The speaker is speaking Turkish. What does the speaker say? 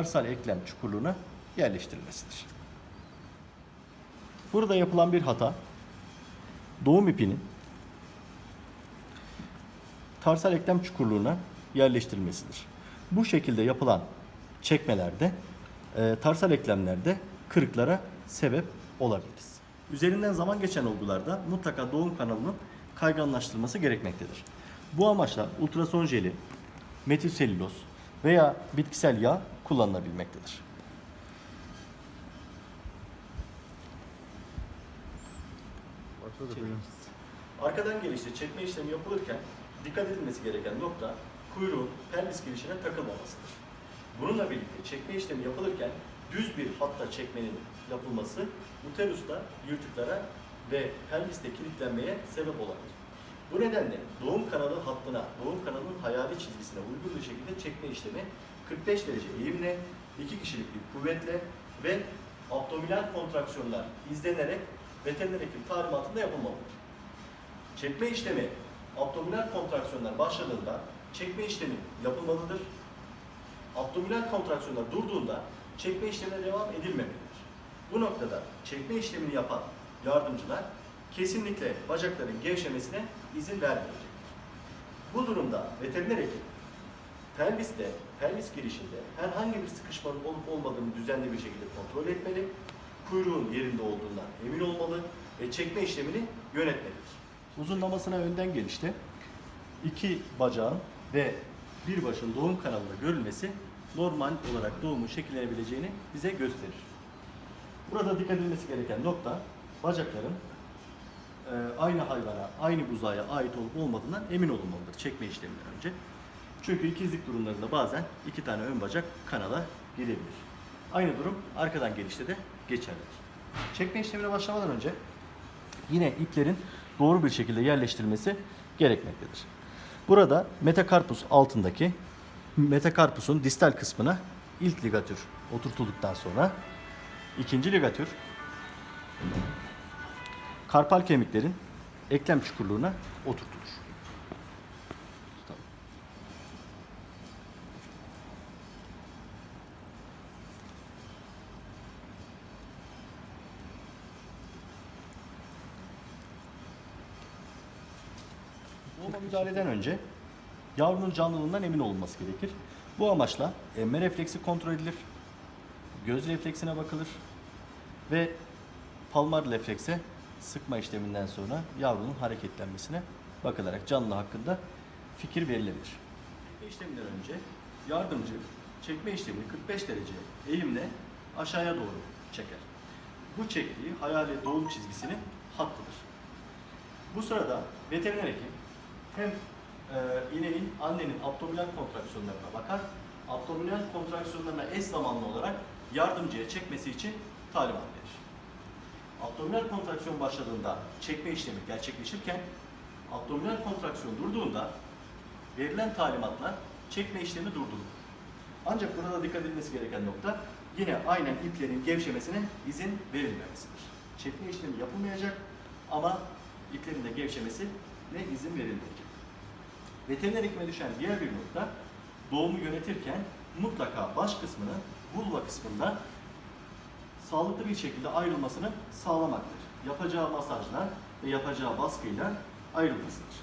tarsal eklem çukurluğuna yerleştirilmesidir. Burada yapılan bir hata doğum ipinin tarsal eklem çukurluğuna yerleştirilmesidir. Bu şekilde yapılan çekmelerde e, tarsal eklemlerde kırıklara sebep olabiliriz. Üzerinden zaman geçen olgularda mutlaka doğum kanalının kayganlaştırılması gerekmektedir. Bu amaçla ultrason jeli, metilselüloz veya bitkisel yağ kullanılabilmektedir. Arkadan gelişte çekme işlemi yapılırken dikkat edilmesi gereken nokta kuyruğun pelvis girişine takılmamasıdır. Bununla birlikte çekme işlemi yapılırken düz bir hatta çekmenin yapılması uterusta yırtıklara ve pelviste kilitlenmeye sebep olabilir. Bu nedenle doğum kanalı hattına, doğum kanalının hayali çizgisine uygun bir şekilde çekme işlemi 45 derece eğimle, 2 kişilik bir kuvvetle ve abdominal kontraksiyonlar izlenerek veteriner hekim talimatında yapılmalıdır. Çekme işlemi abdominal kontraksiyonlar başladığında çekme işlemi yapılmalıdır. Abdominal kontraksiyonlar durduğunda çekme işlemine devam edilmemelidir. Bu noktada çekme işlemini yapan yardımcılar kesinlikle bacakların gevşemesine izin vermeyecektir. Bu durumda veteriner hekim pelviste, pelvis girişinde herhangi bir sıkışmanın olup olmadığını düzenli bir şekilde kontrol etmeli, kuyruğun yerinde olduğundan emin olmalı ve çekme işlemini yönetmelidir. Uzunlamasına önden gelişte iki bacağın ve bir başın doğum kanalında görülmesi normal olarak doğumun şekillenebileceğini bize gösterir. Burada dikkat edilmesi gereken nokta bacakların aynı hayvana, aynı buzaya ait olup olmadığından emin olunmalıdır çekme işleminden önce. Çünkü ikizlik durumlarında bazen iki tane ön bacak kanala girebilir. Aynı durum arkadan gelişte de geçerlidir. Çekme işlemine başlamadan önce yine iplerin doğru bir şekilde yerleştirilmesi gerekmektedir. Burada metakarpus altındaki metakarpusun distal kısmına ilk ligatür oturtulduktan sonra ikinci ligatür karpal kemiklerin eklem çukurluğuna oturtulur. Tamam. Müdahaleden önce yavrunun canlılığından emin olunması gerekir. Bu amaçla emme refleksi kontrol edilir, göz refleksine bakılır ve palmar reflekse sıkma işleminden sonra yavrunun hareketlenmesine bakılarak canlı hakkında fikir verilebilir. Çekme işleminden önce yardımcı çekme işlemini 45 derece eğimle aşağıya doğru çeker. Bu çektiği hayali doğum çizgisinin hattıdır. Bu sırada veteriner hekim hem e, ineğin annenin abdominal kontraksiyonlarına bakar, abdominal kontraksiyonlarına eş zamanlı olarak yardımcıya çekmesi için talimat verir. Abdominal kontraksiyon başladığında çekme işlemi gerçekleşirken abdominal kontraksiyon durduğunda verilen talimatla çekme işlemi durdurulur. Ancak burada dikkat edilmesi gereken nokta yine aynen iplerin gevşemesine izin verilmemesidir. Çekme işlemi yapılmayacak ama iplerin de gevşemesine izin verilmeyecek. Veteriner hekime düşen diğer bir nokta doğumu yönetirken mutlaka baş kısmının vulva kısmında sağlıklı bir şekilde ayrılmasını sağlamaktır. Yapacağı masajla ve yapacağı baskıyla ayrılmasıdır.